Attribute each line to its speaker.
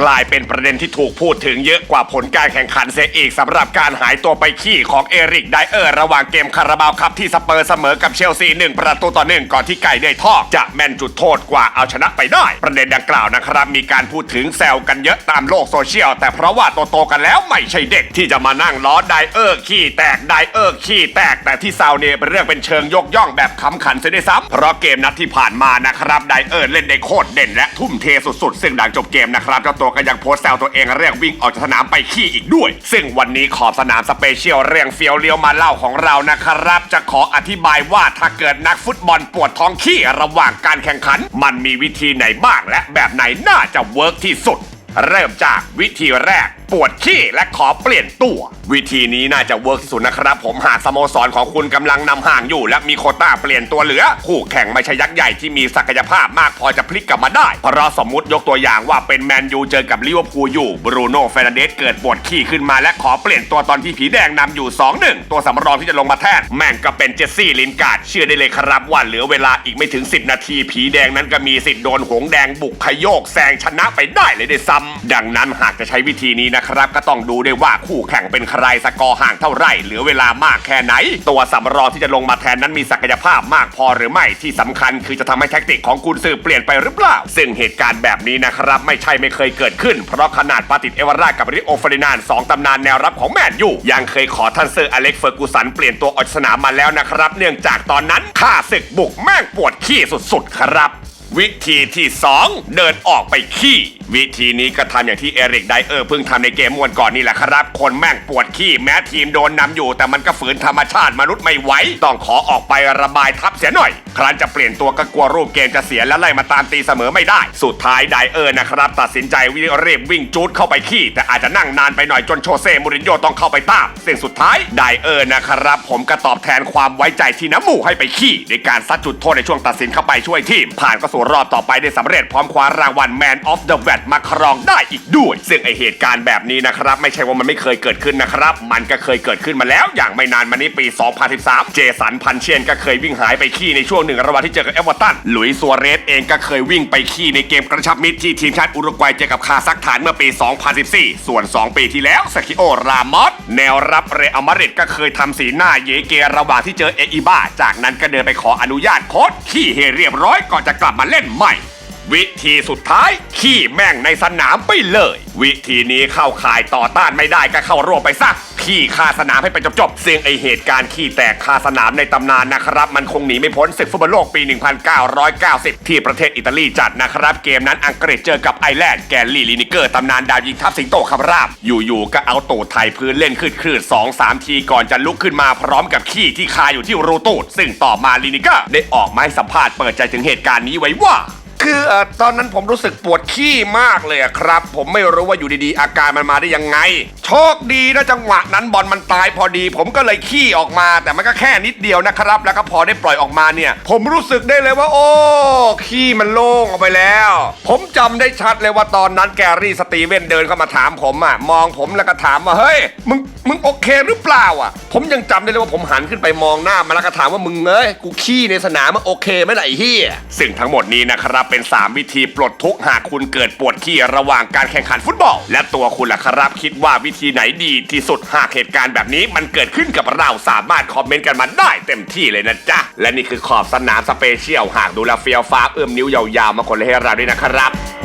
Speaker 1: กลายเป็นประเด็นที่ถูกพูดถึงเยอะกว่าผลการแข่งขันเสียอีกสำหรับการหายตัวไปขี้ของเอริกไดเออร์ระหว่างเกมคาราบาวคัพที่สเปอร์เสมอกับเชลซีหนึ่งประตูต่อหนึ่งก่อนที่ไก่ได้ทอกจะแม่นจุดโทษกว่าเอาชนะไปได้ ประเด็นดังกล่าวนะครับ มีการพูดถึงแซวกันเยอะตามโลกโซเชียล แต่เพราะว่าโตๆกันแล้วไม่ใช่เด็กที่จะมานั่งล้อไดเออร์ขี้แตกไดเออร์ขี้แตกแต่ที่ซาวเนี่ยเป็นเรื่องเป็นเชิงยกย่องแบบขำขันเสียด้วยซ้ำเพราะเกมนัดที่ผ่านมานะครับไดเออร์เล่นได้โคตรเด่นและทุ่มเทสุดๆ ซึ่งหลังจบเกมนะครับเจ้าตัวก็ยังโพสต์แซวตัวเองเรื่องวิ่งออกจากสนามไปขี้อีกด้วย ซึ่งวันนี้ขอบสนามสเปเชียลเรื่องเฟียวเลี้ยวมาเล่าของเรานะครับ จะขออธิบายว่าถ้าเกิดนักฟุตบอลปวดท้องขี้ระหว่างการแข่งขัน มันมีวิธีไหนบ้างและแบบไหนน่าจะเวิร์กที่สุด เริ่มจากวิธีแรก ปวดขี้และขอเปลี่ยนตัว วิธีนี้น่าจะเวิร์กที่สุดนะครับ ผมหากสโมสรของคุณกำลังนำห่างอยู่ และมีโควต้าเปลี่ยนตัวเหลือ คู่แข่งไม่ใช่ยักษ์ใหญ่ที่มีศักยภาพมากพอจะพลิกกลับมาได้ เพราะสมมติยกตัวอย่างว่าเป็นแมนยูเจอกับลิเวอร์พูลอยู่บรูโน่เฟรนันเดสเกิดปวดขี้ขึ้นมาและขอเปลี่ยนตัวตอนที่ผีแดงนำอยู่2-1ตัวสำรองที่จะลงมาแทนแม่งก็เป็นเจสซี่ลินการ์ดเชื่อได้เลยครับว่าเหลือเวลาอีกไม่ถึง 10 นาที ผีแดงนั้นก็มีสิทธิ์โดนหงแดงบุกขยโยกแซงชนะไปได้เลยด้วยซ้ำดังนั้นหากจะใช้วิธีนี้นะครับ ก็ต้องดูด้วยว่าคู่แข่งเป็นใครสกอร์ห่างเท่าไหร่เหลือเวลามากแค่ไหน ตัวสำรองที่จะลงมาแทนนั้นมีศักยภาพมากพอหรือไม่ที่สำคัญ คือจะทำให้แท็กติกของกุนซือเปลี่ยนไปหรือเปล่า ซึ่งเหตุการณ์แบบนี้นะครับไม่ใช่ไม่เคยเกิดขึ้น เพราะขนาดปาติดเอวารากับริโอฟรินานสองตำนานแนวรับของแมนยูยังเคยขอท่านเซอร์อเล็กเฟอร์กูสันเปลี่ยนตัวออกจากสนามมาแล้วนะครับ เนื่องจากตอนนั้นข้าศึกบุกแม่งปวดขี้สุดๆครับ วิธีที่ 2 เดินออกไปขี้ วิธีนี้ก็ทำอย่างที่เอริกไดเออร์เพิ่งทำในเกมมวนก่อนนี่แหละครับ คนแม่งปวดขี้แม้ทีมโดนนำอยู่ แต่มันก็ฝืนธรรมชาติมนุษย์ไม่ไหวต้องขอออกไประบายทับเสียหน่อย ครั้นจะเปลี่ยนตัวก็กลัวรูปเกมจะเสียและไล่มาตามตีเสมอไม่ได้ สุดท้ายไดเออร์นะครับ ตัดสินใจวิ่งเรีบวิ่งจูดเข้าไปขี้ แต่อาจจะนั่งนานไปหน่อยจนโชเซ่มูรินโญ่ต้องเข้าไปตามซึ่งสุดท้ายไดเออร์นะครับ ผมก็ตอบแทนความไว้ใจที่น้ำหมูให้ไปขี้ในการซัดจุดโทษในช่วงตัดสินเข้าไปช่วยทีม ผ่านก็สู่รอบต่อไปได้สำเร็จพร้อมคว้ารางวัล Man of the Match มาครองได้อีกด้วย ซึ่งไอเหตุการณ์แบบนี้นะครับ ไม่ใช่ว่ามันไม่เคยเกิดขึ้นนะครับ มันก็เคยเกิดขึ้นมาแล้ว อย่างไม่นานมานี้ปี 2013 เจสันพันเชียนก็เคยวิ่งหายไปขี้ในช่วงหนึ่งระหว่างที่เจอกับเอเวอร์ตันหลุยส์ซัวเรสเองก็เคยวิ่งไปขี้ในเกมกระชับมิตรที่ทีมชาติอุรุกวัยเจอกับคาซัคสถานเมื่อปี 2014 ส่วน 2 ปีที่แล้วสกิโอ รามอส แนวรับเรอัลมาดริดก็เคยทำสีหน้าเยเกระหว่างที่เจอเออิบ้า จากนั้นก็เดินไปขออนุญาตโค้ชขี้ให้เรียบร้อยก่อนจะกลับมาเล่นใหม่ วิธีสุดท้าย ขี้แม่งในสนามไปเลย วิธีนี้เข้าข่ายต่อต้านไม่ได้ก็เข้าร่วมไปซะขี้คาสนามให้ไปจบๆซึ่งไอเหตุการณ์ขี้แตกคาสนามในตำนานนะครับ มันคงหนีไม่พ้นศึกฟุตบอลโลกปี 1990 ที่ประเทศอิตาลีจัดนะครับ เกมนั้นอังกฤษเจอกับไอร์แลนด์แกลลี่ลินิเกอร์ตำนานดาวยิงทัพสิงโตคำราบ อยู่ๆก็เอาตูดไทยพื้นเล่นขึ้นคลืดสองสามทีก่อนจะลุกขึ้นมาพร้อมกับขี้ที่คาอยู่ที่รูตูดซึ่งต่อมาลินิเกอร์ได้ออกมาให้สัมภาษณ์เปิดใจถึงเหตุการณ์นี้ไว้ว่า คือเออตอนนั้นผมรู้สึกปวดขี้มากเลยอะครับ ผมไม่รู้ว่าอยู่ดีๆ อาการมันมาได้ยังไง โชคดีนะจังหวะนั้นบอลมันตายพอดี ผมก็เลยขี้ออกมา แต่มันก็แค่นิดเดียวนะครับ แล้วก็พอได้ปล่อยออกมาเนี่ย ผมรู้สึกได้เลยว่า โอ้ขี้มันโล่งออกไปแล้ว ผมจำได้ชัดเลยว่าตอนนั้นแกรี่สตีเวนเดินเข้ามาถามผมอะมองผมแล้วก็ถามว่าเฮ้ยมึงมึงโอเคหรือเปล่าอะผมยังจำได้เลยว่าผมหันขึ้นไปมองหน้ามันแล้วก็ถามว่ามึงเอ้ยกูขี้ในสนามมันโอเคไหมล่ะไอ้เหี้ยซึ่งทั้งหมดนี้นะครับเป็น 3 วิธีปลดทุกข์หากคุณเกิดปวดขี้ระหว่างการแข่งขันฟุตบอล และตัวคุณล่ะครับคิดว่าวิธีไหนดีที่สุดหากเหตุการณ์แบบนี้มันเกิดขึ้นกับเราสามารถคอมเมนต์กันมาได้เต็มที่เลยนะจ๊ะและนี่คือขอบสนามสเปเชียลหากดูแลเฟียวฟ้าเอื้อมนิ้วยาวๆมาคนเลยให้เราด้วยนะครับ